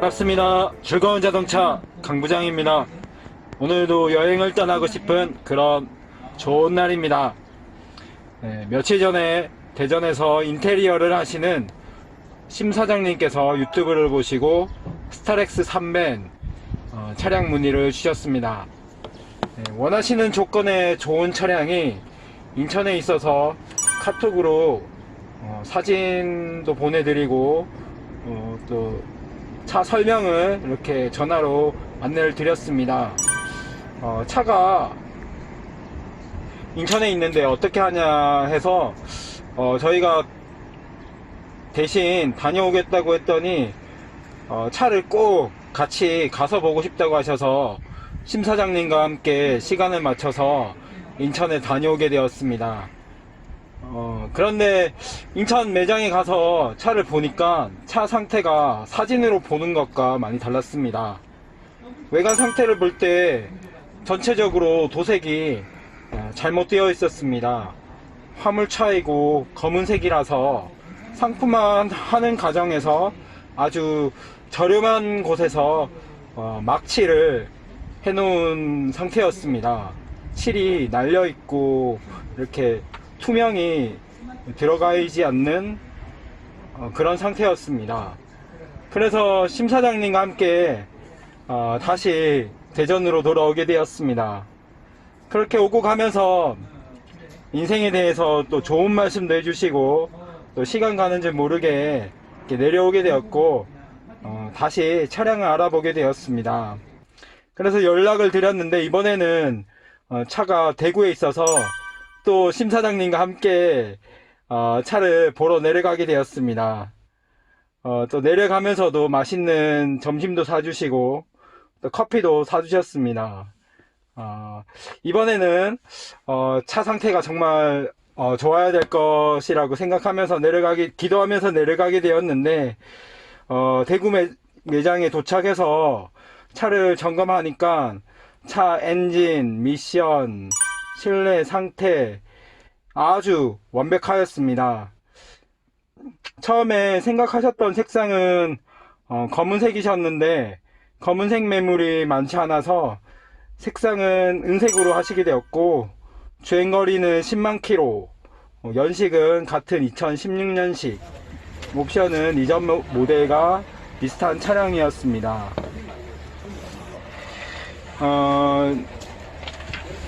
반갑습니다. 즐거운 자동차 강부장입니다. 오늘도 여행을 떠나고 싶은 그런 좋은 날입니다. 네, 며칠 전에 대전에서 인테리어를 하시는 심 사장님께서 유튜브를 보시고 스타렉스 3벤 어, 차량 문의를 주셨습니다. 네, 원하시는 조건의 좋은 차량이 인천에 있어서 카톡으로 어, 사진도 보내드리고 어, 또 차 설명을 이렇게 전화로 안내를 드렸습니다. 어, 차가 인천에 있는데 어떻게 하냐 해서 어, 저희가 대신 다녀오겠다고 했더니 어, 차를 꼭 같이 가서 보고 싶다고 하셔서 심 사장님과 함께 시간을 맞춰서 인천에 다녀오게 되었습니다. 어, 그런데 인천 매장에 가서 차를 보니까 차 상태가 사진으로 보는 것과 많이 달랐습니다. 외관 상태를 볼 때 전체적으로 도색이 어, 잘못되어 있었습니다. 화물차이고 검은색이라서 상품화 하는 과정에서 아주 저렴한 곳에서 어, 막칠을 해놓은 상태였습니다. 칠이 날려 있고 이렇게 투명이 들어가 있지 않는 어, 그런 상태였습니다. 그래서 심 사장님과 함께 어, 다시 대전으로 돌아오게 되었습니다. 그렇게 오고 가면서 인생에 대해서 또 좋은 말씀도 해주시고 또 시간 가는 줄 모르게 내려오게 되었고 어, 다시 차량을 알아보게 되었습니다. 그래서 연락을 드렸는데 이번에는 어, 차가 대구에 있어서 또 심사장님과 함께 어, 차를 보러 내려가게 되었습니다. 어, 또 내려가면서도 맛있는 점심도 사주시고 또 커피도 사주셨습니다. 어, 이번에는 어, 차 상태가 정말 어, 좋아야 될 것이라고 생각하면서 내려가기 기도하면서 내려가게 되었는데 어, 대구 매, 매장에 도착해서 차를 점검하니까 차 엔진, 미션, 실내 상태 아주 완벽하였습니다. 처음에 생각하셨던 색상은 어, 검은색이셨는데 검은색 매물이 많지 않아서 색상은 은색으로 하시게 되었고 주행거리는 10만 킬로 어, 연식은 같은 2016년식 옵션은 이전 모- 모델과 비슷한 차량이었습니다. 어,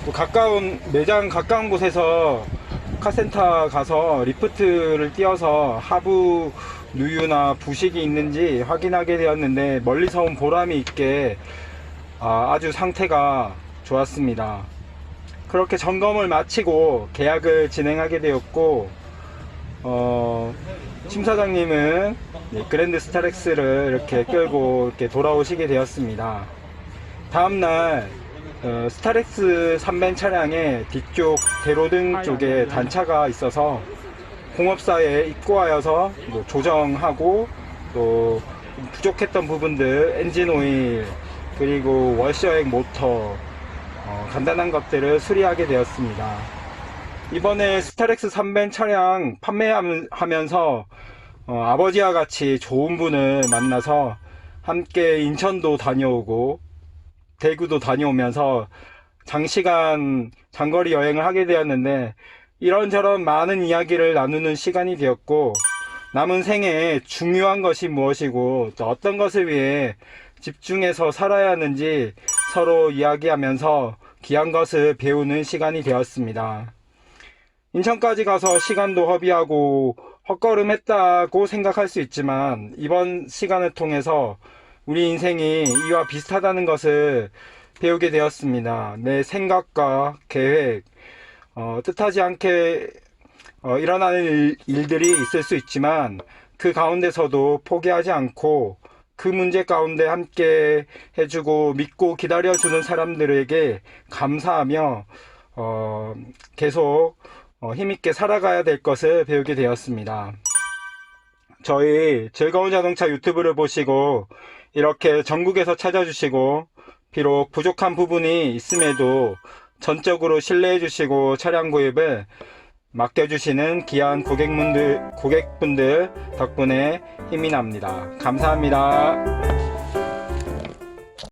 뭐 가까운 매장 가까운 곳에서 카센터 가서 리프트를 띄워서 하부 누유나 부식이 있는지 확인하게 되었는데 멀리서 온 보람이 있게 아, 주 상태가 좋았습니다. 그렇게 점검을 마치고 계약을 진행하게 되었고 어, 심사장님은 네, 그랜드 스타렉스를 이렇게 끌고 이렇게 돌아오시게 되었습니다. 다음날 어, 스타렉스 3벤 차량의 뒤쪽 대로등 쪽에 단차가 있어서 공업사에 입고하여서 뭐 조정하고 또 부족했던 부분들 엔진 오일 그리고 월셔액 모터 어, 간단한 것들을 수리하게 되었습니다. 이번에 스타렉스 3벤 차량 판매하면서 어, 아버지와 같이 좋은 분을 만나서 함께 인천도 다녀오고 대구도 다녀오면서 장시간 장거리 여행을 하게 되었는데 이런저런 많은 이야기를 나누는 시간이 되었고 남은 생에 중요한 것이 무엇이고 또 어떤 것을 위해 집중해서 살아야 하는지 서로 이야기하면서 귀한 것을 배우는 시간이 되었습니다. 인천까지 가서 시간도 허비하고 헛걸음했다고 생각할 수 있지만 이번 시간을 통해서 우리 인생이 이와 비슷하다는 것을 배우게 되었습니다. 내 생각과 계획, 어, 뜻하지 않게 어, 일어나는 일, 일들이 있을 수 있지만 그 가운데서도 포기하지 않고 그 문제 가운데 함께 해주고 믿고 기다려주는 사람들에게 감사하며 어, 계속 어, 힘있게 살아가야 될 것을 배우게 되었습니다. 저희 즐거운 자동차 유튜브를 보시고 이렇게 전국에서 찾아주시고 비록 부족한 부분이 있음에도 전적으로 신뢰해 주시고 차량 구입을 맡겨주시는 귀한 고객분들, 고객분들 덕분에 힘이 납니다. 감사합니다.